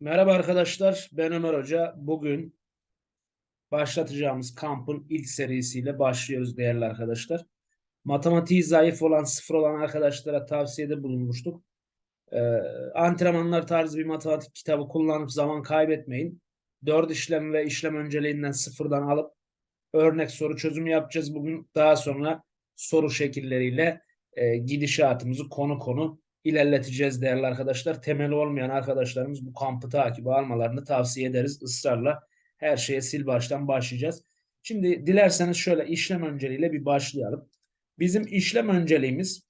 Merhaba arkadaşlar, ben Ömer Hoca. Bugün başlatacağımız kampın ilk serisiyle başlıyoruz değerli arkadaşlar. Matematiği zayıf olan, sıfır olan arkadaşlara tavsiyede bulunmuştuk. Ee, antrenmanlar tarzı bir matematik kitabı kullanıp zaman kaybetmeyin. Dört işlem ve işlem önceliğinden sıfırdan alıp örnek soru çözümü yapacağız bugün. Daha sonra soru şekilleriyle e, gidişatımızı konu konu ilerleteceğiz değerli arkadaşlar. Temeli olmayan arkadaşlarımız bu kampı takibi almalarını tavsiye ederiz ısrarla. Her şeye sil baştan başlayacağız. Şimdi dilerseniz şöyle işlem önceliğiyle bir başlayalım. Bizim işlem önceliğimiz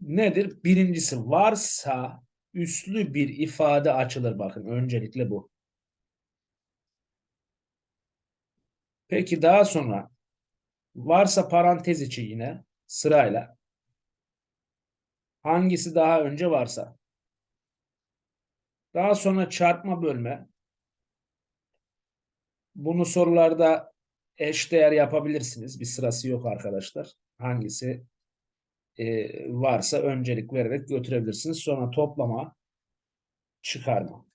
nedir? Birincisi varsa üslü bir ifade açılır bakın öncelikle bu. Peki daha sonra varsa parantez içi yine sırayla hangisi daha önce varsa. Daha sonra çarpma bölme. Bunu sorularda eşdeğer yapabilirsiniz. Bir sırası yok arkadaşlar. Hangisi e, varsa öncelik vererek götürebilirsiniz. Sonra toplama, çıkarma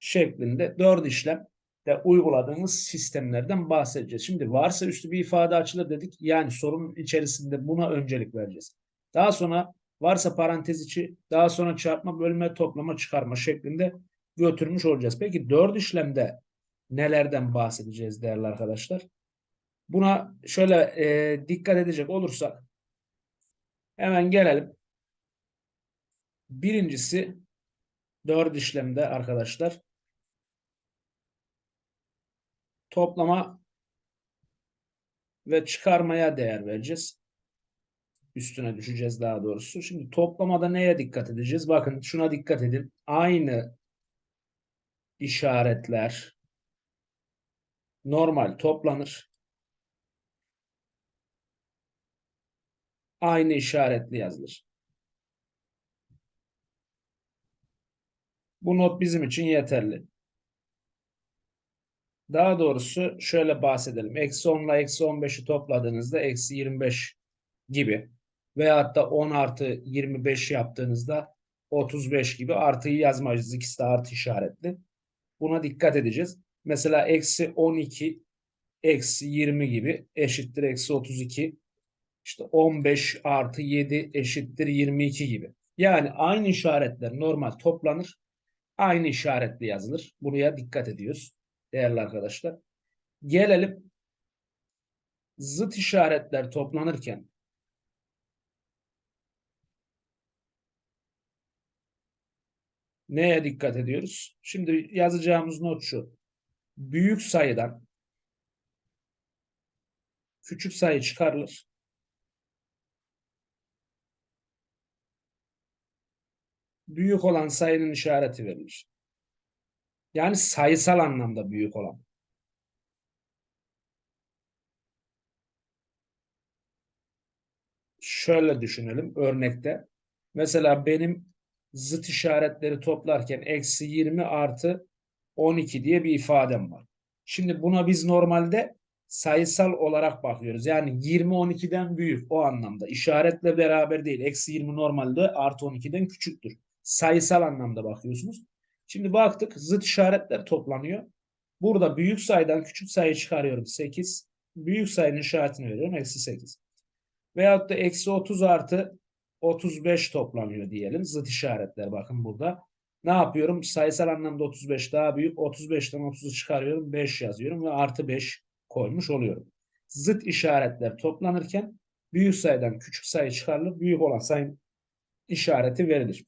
şeklinde dört işlem de uyguladığımız sistemlerden bahsedeceğiz. Şimdi varsa üstü bir ifade açılır dedik. Yani sorunun içerisinde buna öncelik vereceğiz. Daha sonra varsa parantez içi, daha sonra çarpma, bölme, toplama, çıkarma şeklinde götürmüş olacağız. Peki dört işlemde nelerden bahsedeceğiz değerli arkadaşlar? Buna şöyle e, dikkat edecek olursak hemen gelelim. Birincisi dört işlemde arkadaşlar toplama ve çıkarmaya değer vereceğiz. Üstüne düşeceğiz daha doğrusu. Şimdi toplamada neye dikkat edeceğiz? Bakın şuna dikkat edin. Aynı işaretler normal toplanır. Aynı işaretli yazılır. Bu not bizim için yeterli. Daha doğrusu şöyle bahsedelim. Eksi 10 ile eksi 15'i topladığınızda eksi 25 gibi. Veyahut da 10 artı 25 yaptığınızda 35 gibi artıyı yazmayacağız. İkisi de artı işaretli. Buna dikkat edeceğiz. Mesela eksi 12 eksi 20 gibi eşittir eksi 32. İşte 15 artı 7 eşittir 22 gibi. Yani aynı işaretler normal toplanır. Aynı işaretli yazılır. Buraya dikkat ediyoruz değerli arkadaşlar. Gelelim zıt işaretler toplanırken neye dikkat ediyoruz? Şimdi yazacağımız not şu. Büyük sayıdan küçük sayı çıkarılır. Büyük olan sayının işareti verilir. Yani sayısal anlamda büyük olan. Şöyle düşünelim örnekte. Mesela benim zıt işaretleri toplarken eksi 20 artı 12 diye bir ifadem var. Şimdi buna biz normalde sayısal olarak bakıyoruz. Yani 20 12'den büyük o anlamda. İşaretle beraber değil. Eksi 20 normalde artı 12'den küçüktür. Sayısal anlamda bakıyorsunuz. Şimdi baktık zıt işaretler toplanıyor. Burada büyük sayıdan küçük sayı çıkarıyorum 8. Büyük sayının işaretini veriyorum eksi 8. Veyahut da eksi 30 artı 35 toplanıyor diyelim. Zıt işaretler bakın burada. Ne yapıyorum? Sayısal anlamda 35 daha büyük. 35'ten 30'u çıkarıyorum. 5 yazıyorum ve artı 5 koymuş oluyorum. Zıt işaretler toplanırken büyük sayıdan küçük sayı çıkarılır. Büyük olan sayının işareti verilir.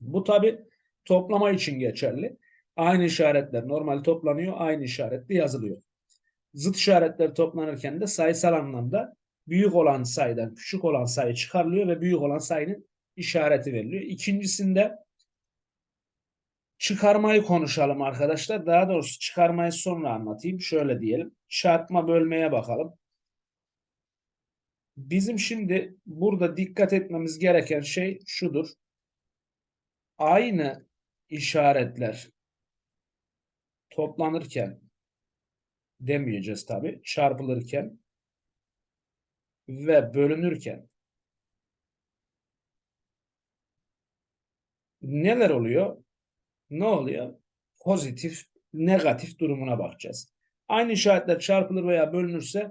Bu tabi toplama için geçerli. Aynı işaretler normal toplanıyor. Aynı işaretli yazılıyor. Zıt işaretler toplanırken de sayısal anlamda büyük olan sayıdan küçük olan sayı çıkarılıyor ve büyük olan sayının işareti veriliyor. İkincisinde çıkarmayı konuşalım arkadaşlar. Daha doğrusu çıkarmayı sonra anlatayım. Şöyle diyelim. Çarpma bölmeye bakalım. Bizim şimdi burada dikkat etmemiz gereken şey şudur. Aynı işaretler toplanırken demeyeceğiz tabi çarpılırken ve bölünürken neler oluyor? Ne oluyor? Pozitif, negatif durumuna bakacağız. Aynı işaretler çarpılır veya bölünürse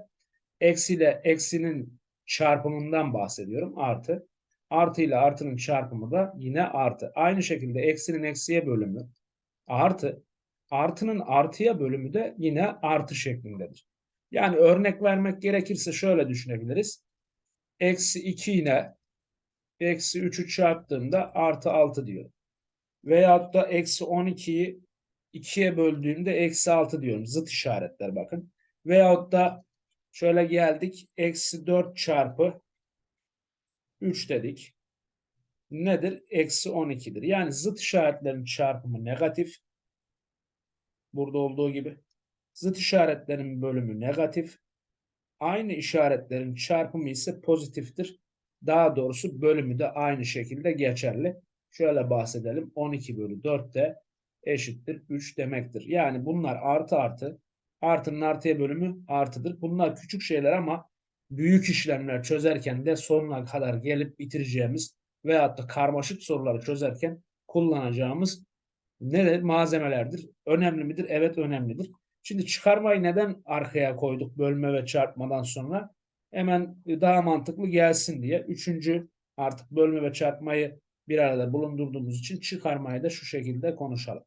eksiyle eksinin çarpımından bahsediyorum. Artı. Artı ile artının çarpımı da yine artı. Aynı şekilde eksinin eksiye bölümü artı. Artının artıya bölümü de yine artı şeklindedir. Yani örnek vermek gerekirse şöyle düşünebiliriz. Eksi 2 ile eksi 3'ü çarptığımda artı 6 diyor. Veyahut da eksi 12'yi 2'ye böldüğümde eksi 6 diyorum. Zıt işaretler bakın. Veyahut da şöyle geldik. Eksi 4 çarpı 3 dedik. Nedir? Eksi 12'dir. Yani zıt işaretlerin çarpımı negatif. Burada olduğu gibi. Zıt işaretlerin bölümü negatif. Aynı işaretlerin çarpımı ise pozitiftir. Daha doğrusu bölümü de aynı şekilde geçerli. Şöyle bahsedelim. 12 bölü 4 de eşittir 3 demektir. Yani bunlar artı artı. Artının artıya bölümü artıdır. Bunlar küçük şeyler ama büyük işlemler çözerken de sonuna kadar gelip bitireceğimiz veyahut da karmaşık soruları çözerken kullanacağımız nedir? Malzemelerdir. Önemli midir? Evet önemlidir. Şimdi çıkarmayı neden arkaya koyduk bölme ve çarpmadan sonra? Hemen daha mantıklı gelsin diye. Üçüncü artık bölme ve çarpmayı bir arada bulundurduğumuz için çıkarmayı da şu şekilde konuşalım.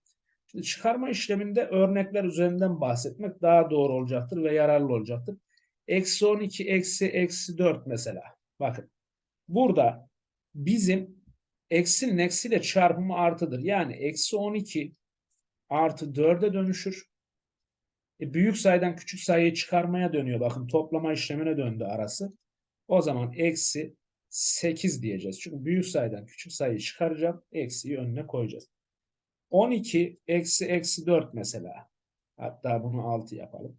Şimdi çıkarma işleminde örnekler üzerinden bahsetmek daha doğru olacaktır ve yararlı olacaktır. Eksi 12, eksi, eksi 4 mesela. Bakın. Burada bizim eksinin eksiyle çarpımı artıdır. Yani eksi 12 artı 4'e dönüşür. E, büyük sayıdan küçük sayıyı çıkarmaya dönüyor. Bakın toplama işlemine döndü arası. O zaman eksi 8 diyeceğiz. Çünkü büyük sayıdan küçük sayıyı çıkaracağım. Eksiyi önüne koyacağız. 12 eksi eksi 4 mesela. Hatta bunu 6 yapalım.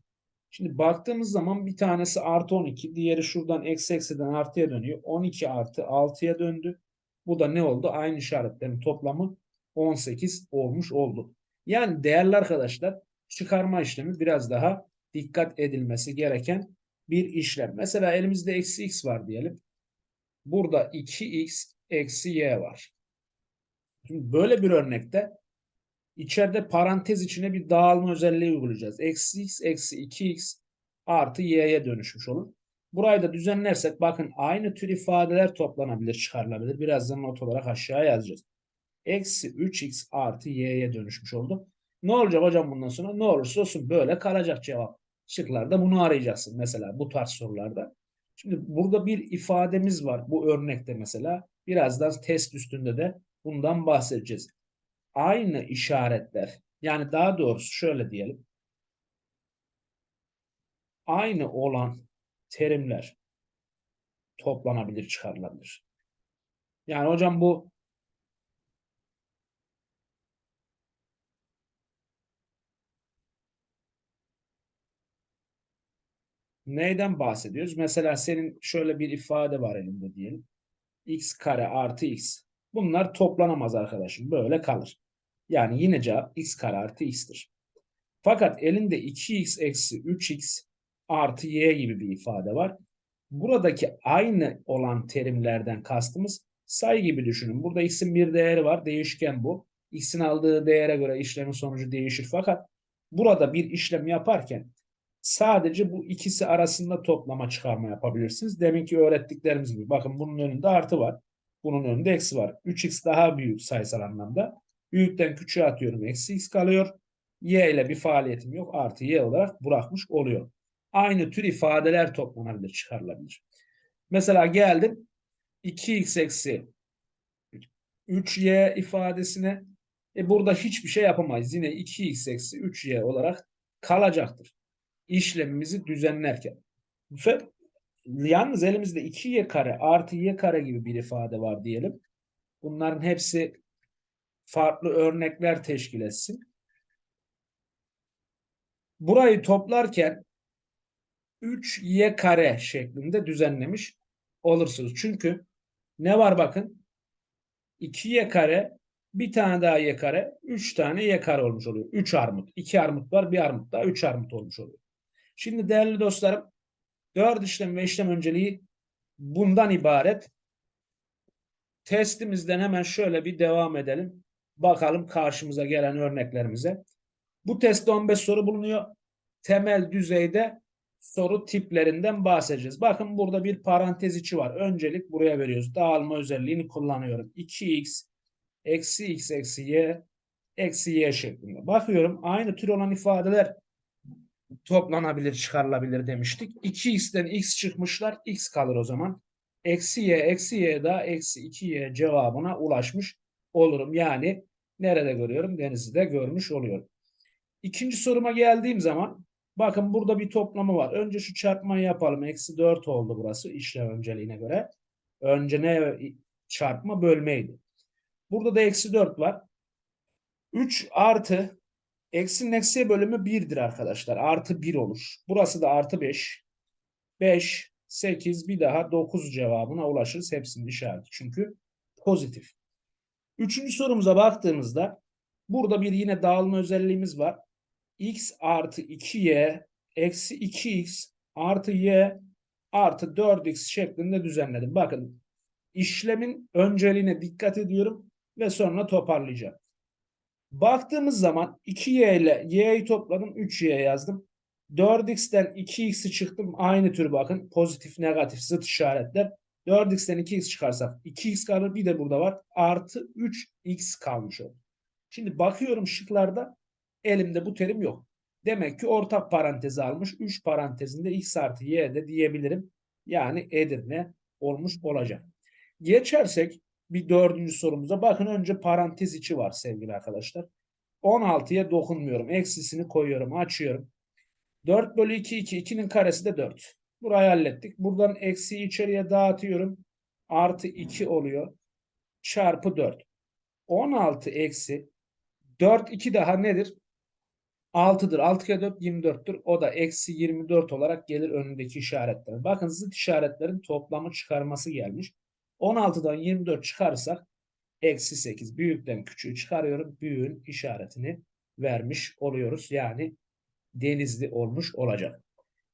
Şimdi baktığımız zaman bir tanesi artı 12. Diğeri şuradan eksi eksiden artıya dönüyor. 12 artı 6'ya döndü. Bu da ne oldu? Aynı işaretlerin toplamı 18 olmuş oldu. Yani değerli arkadaşlar çıkarma işlemi biraz daha dikkat edilmesi gereken bir işlem. Mesela elimizde eksi x var diyelim. Burada 2x eksi y var. Şimdi böyle bir örnekte içeride parantez içine bir dağılma özelliği uygulayacağız. Eksi x eksi 2x artı y'ye dönüşmüş olur. Burayı da düzenlersek bakın aynı tür ifadeler toplanabilir, çıkarılabilir. Birazdan not olarak aşağıya yazacağız. Eksi 3x artı y'ye dönüşmüş oldu. Ne olacak hocam bundan sonra? Ne olursa olsun böyle kalacak cevap. Şıklarda bunu arayacaksın mesela bu tarz sorularda. Şimdi burada bir ifademiz var bu örnekte mesela. Birazdan test üstünde de bundan bahsedeceğiz. Aynı işaretler yani daha doğrusu şöyle diyelim. Aynı olan terimler toplanabilir, çıkarılabilir. Yani hocam bu neyden bahsediyoruz? Mesela senin şöyle bir ifade var elinde diyelim. x kare artı x. Bunlar toplanamaz arkadaşım. Böyle kalır. Yani yine cevap x kare artı x'tir. Fakat elinde 2x eksi 3x artı y gibi bir ifade var. Buradaki aynı olan terimlerden kastımız sayı gibi düşünün. Burada x'in bir değeri var. Değişken bu. x'in aldığı değere göre işlemin sonucu değişir. Fakat burada bir işlem yaparken sadece bu ikisi arasında toplama çıkarma yapabilirsiniz. Deminki öğrettiklerimiz gibi. Bakın bunun önünde artı var. Bunun önünde eksi var. 3x daha büyük sayısal anlamda. Büyükten küçüğe atıyorum. Eksi x kalıyor. Y ile bir faaliyetim yok. Artı y olarak bırakmış oluyor. Aynı tür ifadeler toplanabilir, çıkarılabilir. Mesela geldim 2x eksi 3y ifadesine. E burada hiçbir şey yapamayız. Yine 2x eksi 3y olarak kalacaktır. İşlemimizi düzenlerken. Yalnız elimizde 2y kare artı y kare gibi bir ifade var diyelim. Bunların hepsi farklı örnekler teşkil etsin. Burayı toplarken 3y kare şeklinde düzenlemiş olursunuz. Çünkü ne var bakın? 2y kare bir tane daha y kare 3 tane y kare olmuş oluyor. 3 armut. 2 armut var. Bir armut daha 3 armut olmuş oluyor. Şimdi değerli dostlarım 4 işlem ve işlem önceliği bundan ibaret. testimizden hemen şöyle bir devam edelim. Bakalım karşımıza gelen örneklerimize. Bu testte 15 soru bulunuyor. Temel düzeyde soru tiplerinden bahsedeceğiz. Bakın burada bir parantez içi var. Öncelik buraya veriyoruz. Dağılma özelliğini kullanıyorum. 2x eksi x eksi y eksi y şeklinde. Bakıyorum aynı tür olan ifadeler toplanabilir, çıkarılabilir demiştik. 2x'ten x çıkmışlar. x kalır o zaman. Eksi y, eksi y da eksi 2y cevabına ulaşmış olurum. Yani nerede görüyorum? Denizli'de görmüş oluyorum. İkinci soruma geldiğim zaman bakın burada bir toplamı var. Önce şu çarpmayı yapalım. Eksi 4 oldu burası işlem önceliğine göre. Önce ne çarpma bölmeydi. Burada da eksi 4 var. 3 artı eksinin eksiye bölümü 1'dir arkadaşlar. Artı 1 olur. Burası da artı 5. 5, 8 bir daha 9 cevabına ulaşırız. Hepsinin işareti çünkü pozitif. Üçüncü sorumuza baktığımızda burada bir yine dağılma özelliğimiz var. x artı 2y eksi 2x artı y artı 4x şeklinde düzenledim. Bakın işlemin önceliğine dikkat ediyorum ve sonra toparlayacağım. Baktığımız zaman 2y ile y'yi topladım 3y yazdım. 4x'ten 2x'i çıktım aynı tür bakın pozitif negatif zıt işaretler. 4x'ten 2x çıkarsak 2x kalır bir de burada var artı 3x kalmış oldu. Şimdi bakıyorum şıklarda elimde bu terim yok. Demek ki ortak parantezi almış. 3 parantezinde x artı y de diyebilirim. Yani Edirne olmuş olacak. Geçersek bir dördüncü sorumuza. Bakın önce parantez içi var sevgili arkadaşlar. 16'ya dokunmuyorum. Eksisini koyuyorum. Açıyorum. 4 bölü 2 2. 2'nin karesi de 4. Burayı hallettik. Buradan eksiği içeriye dağıtıyorum. Artı 2 oluyor. Çarpı 4. 16 eksi 4 2 daha nedir? 6'dır. 6 kere 4 24'tür. O da eksi 24 olarak gelir önündeki işaretler. Bakın zıt işaretlerin toplamı çıkarması gelmiş. 16'dan 24 çıkarırsak eksi 8. Büyükten küçüğü çıkarıyorum. Büyüğün işaretini vermiş oluyoruz. Yani denizli olmuş olacak.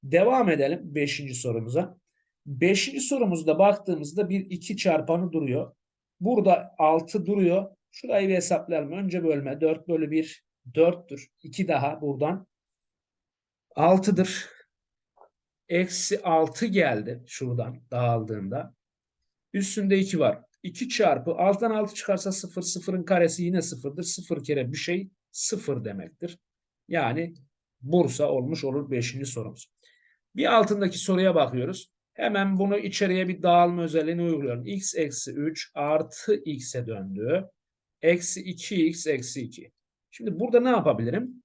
Devam edelim 5. sorumuza. 5. sorumuzda baktığımızda bir 2 çarpanı duruyor. Burada 6 duruyor. Şurayı bir hesaplayalım. Önce bölme 4 bölü 1 4'tür. 2 daha buradan 6'dır. Eksi 6 geldi şuradan dağıldığında. Üstünde 2 var. 2 çarpı 6'dan 6 çıkarsa 0. 0'ın karesi yine 0'dır. 0 kere bir şey 0 demektir. Yani Bursa olmuş olur 5. sorumuz. Bir altındaki soruya bakıyoruz. Hemen bunu içeriye bir dağılma özelliğini uyguluyorum. x eksi 3 artı x'e döndü. Eksi 2x eksi 2. Şimdi burada ne yapabilirim?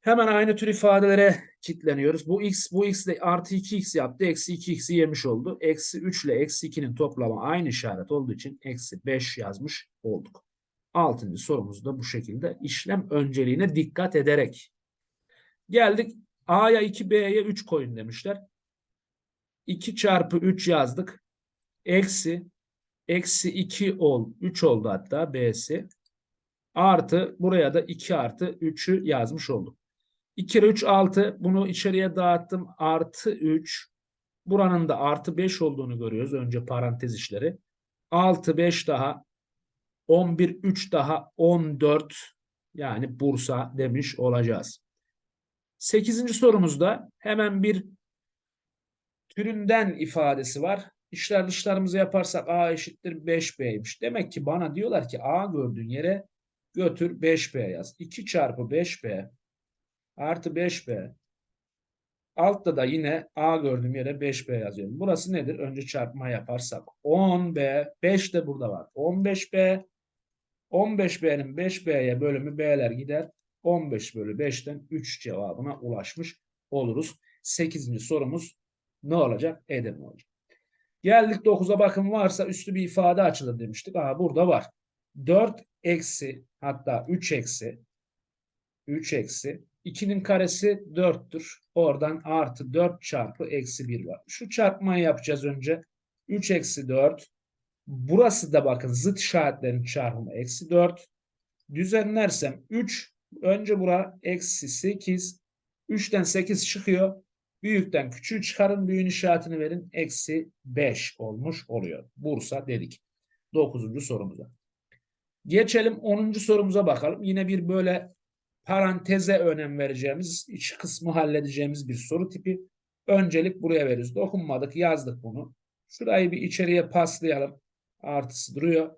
Hemen aynı tür ifadelere kilitleniyoruz. Bu x, bu x ile artı 2x yaptı. Eksi 2x'i yemiş oldu. Eksi 3 ile eksi 2'nin toplamı aynı işaret olduğu için eksi 5 yazmış olduk. Altıncı sorumuz da bu şekilde işlem önceliğine dikkat ederek. Geldik A'ya 2, B'ye 3 koyun demişler. 2 çarpı 3 yazdık. Eksi, eksi 2 ol, 3 oldu hatta B'si. Artı buraya da 2 artı 3'ü yazmış olduk. 2 kere 3 6 bunu içeriye dağıttım. Artı 3 buranın da artı 5 olduğunu görüyoruz. Önce parantez işleri. 6 5 daha 11 3 daha 14 yani Bursa demiş olacağız. 8. sorumuzda hemen bir türünden ifadesi var. İşler dışlarımızı yaparsak A eşittir 5B'ymiş. Demek ki bana diyorlar ki A gördüğün yere götür 5B yaz. 2 çarpı 5B artı 5B. Altta da yine A gördüğüm yere 5B yazıyorum. Burası nedir? Önce çarpma yaparsak 10B, 5 de burada var. 15B, 15B'nin 5B'ye bölümü B'ler gider. 15 bölü 5'ten 3 cevabına ulaşmış oluruz. 8. sorumuz ne olacak? Edirne olacak. Geldik 9'a bakın varsa üstü bir ifade açılır demiştik. Aa burada var. 4 eksi hatta 3 eksi 3 eksi 2'nin karesi 4'tür. Oradan artı 4 çarpı eksi 1 var. Şu çarpmayı yapacağız önce. 3 eksi 4. Burası da bakın zıt işaretlerin çarpımı eksi 4. Düzenlersem 3 önce bura eksi 8. 3'ten 8 çıkıyor. Büyükten küçüğü çıkarın. Büyüğün işaretini verin. Eksi 5 olmuş oluyor. Bursa dedik. 9. sorumuza. Geçelim 10. sorumuza bakalım. Yine bir böyle paranteze önem vereceğimiz, iç kısmı halledeceğimiz bir soru tipi. Öncelik buraya veririz. Dokunmadık, yazdık bunu. Şurayı bir içeriye paslayalım. Artısı duruyor.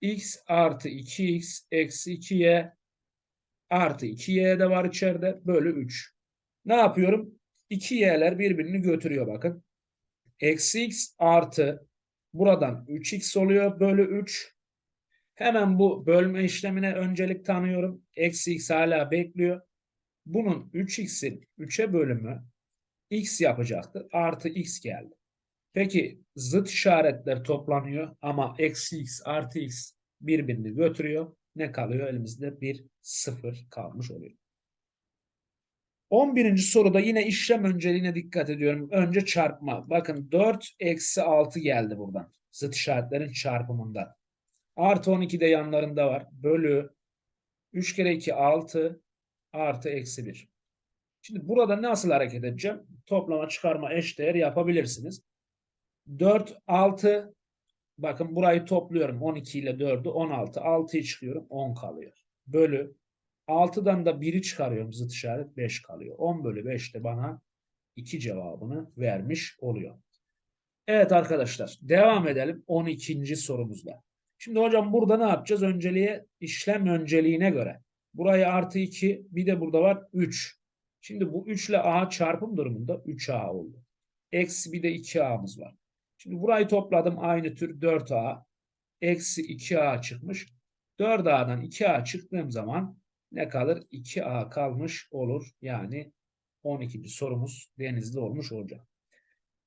x artı 2x eksi 2y artı 2y de var içeride. Bölü 3. Ne yapıyorum? 2y'ler birbirini götürüyor bakın. Eksi x artı buradan 3x oluyor. Bölü 3. Hemen bu bölme işlemine öncelik tanıyorum. Eksi x hala bekliyor. Bunun 3x'in 3'e bölümü x yapacaktır. Artı x geldi. Peki zıt işaretler toplanıyor ama eksi x artı x birbirini götürüyor. Ne kalıyor? Elimizde bir sıfır kalmış oluyor. 11. soruda yine işlem önceliğine dikkat ediyorum. Önce çarpma. Bakın 4 eksi 6 geldi buradan. Zıt işaretlerin çarpımından. Artı 12 de yanlarında var. Bölü 3 kere 2 6 artı eksi 1. Şimdi burada nasıl hareket edeceğim? Toplama çıkarma eşdeğer yapabilirsiniz. 4 6 bakın burayı topluyorum. 12 ile 4'ü 16. 6'yı çıkıyorum. 10 kalıyor. Bölü 6'dan da 1'i çıkarıyorum zıt işaret 5 kalıyor. 10 bölü 5 de bana 2 cevabını vermiş oluyor. Evet arkadaşlar devam edelim 12. sorumuzla. Şimdi hocam burada ne yapacağız? Önceliğe işlem önceliğine göre. Buraya artı 2 bir de burada var 3. Şimdi bu 3 ile a çarpım durumunda 3a oldu. Eksi bir de 2a'mız var. Şimdi burayı topladım aynı tür 4a. Eksi 2a çıkmış. 4a'dan 2a çıktığım zaman ne kalır? 2a kalmış olur. Yani 12. sorumuz denizli olmuş olacak.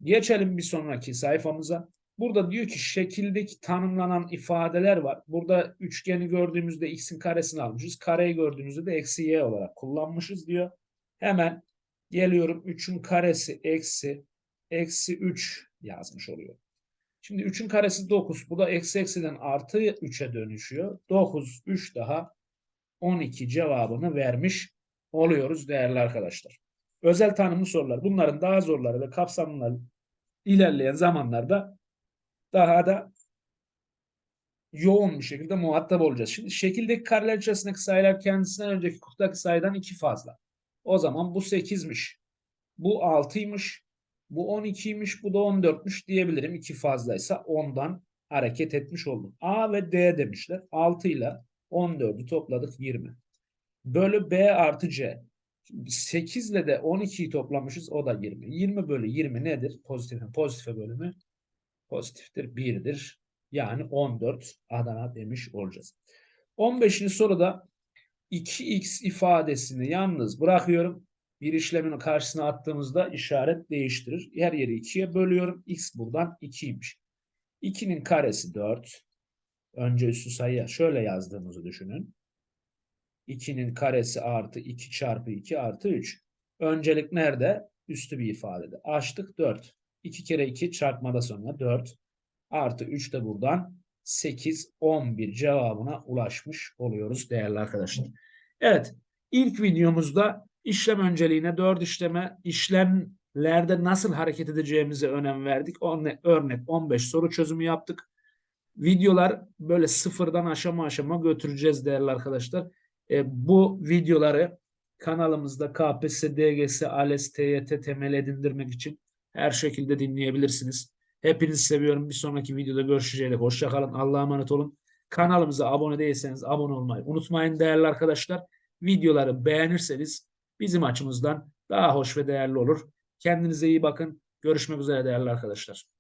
Geçelim bir sonraki sayfamıza. Burada diyor ki şekildeki tanımlanan ifadeler var. Burada üçgeni gördüğümüzde x'in karesini almışız. Kareyi gördüğümüzde de eksi y olarak kullanmışız diyor. Hemen geliyorum 3'ün karesi eksi eksi 3 yazmış oluyor. Şimdi 3'ün karesi 9. Bu da eksi eksiden artı 3'e dönüşüyor. 9, 3 daha 12 cevabını vermiş oluyoruz değerli arkadaşlar. Özel tanımlı sorular. Bunların daha zorları ve kapsamlıları ilerleyen zamanlarda daha da yoğun bir şekilde muhatap olacağız. Şimdi şekildeki kareler içerisindeki sayılar kendisinden önceki kutudaki sayıdan iki fazla. O zaman bu 8'miş. Bu 6'ymış. Bu 12'ymiş. Bu da 14'müş diyebilirim. İki fazlaysa 10'dan hareket etmiş oldum. A ve D demişler. 6 ile 14'ü topladık 20. Bölü B artı C. 8 ile de 12'yi toplamışız. O da 20. 20 bölü 20 nedir? Pozitifin pozitife bölümü pozitiftir. 1'dir. Yani 14 Adana demiş olacağız. 15. soruda 2x ifadesini yalnız bırakıyorum. Bir işlemin karşısına attığımızda işaret değiştirir. Her yeri 2'ye bölüyorum. x buradan 2'ymiş. 2'nin karesi 4. Önce üstü sayıya şöyle yazdığımızı düşünün. 2'nin karesi artı 2 çarpı 2 artı 3. Öncelik nerede? Üstü bir ifadede. Açtık 4. 2 kere 2 çarpmada sonra 4 artı 3 de buradan 8, 11 cevabına ulaşmış oluyoruz değerli arkadaşlar. Evet ilk videomuzda işlem önceliğine 4 işleme işlemlerde nasıl hareket edeceğimize önem verdik. Örnek 15 soru çözümü yaptık. Videolar böyle sıfırdan aşama aşama götüreceğiz değerli arkadaşlar. E, bu videoları kanalımızda KPSS, DGS, ALES, TYT temel edindirmek için her şekilde dinleyebilirsiniz. Hepinizi seviyorum. Bir sonraki videoda görüşeceğiz. Hoşçakalın. Allah'a emanet olun. Kanalımıza abone değilseniz abone olmayı unutmayın değerli arkadaşlar. Videoları beğenirseniz bizim açımızdan daha hoş ve değerli olur. Kendinize iyi bakın. Görüşmek üzere değerli arkadaşlar.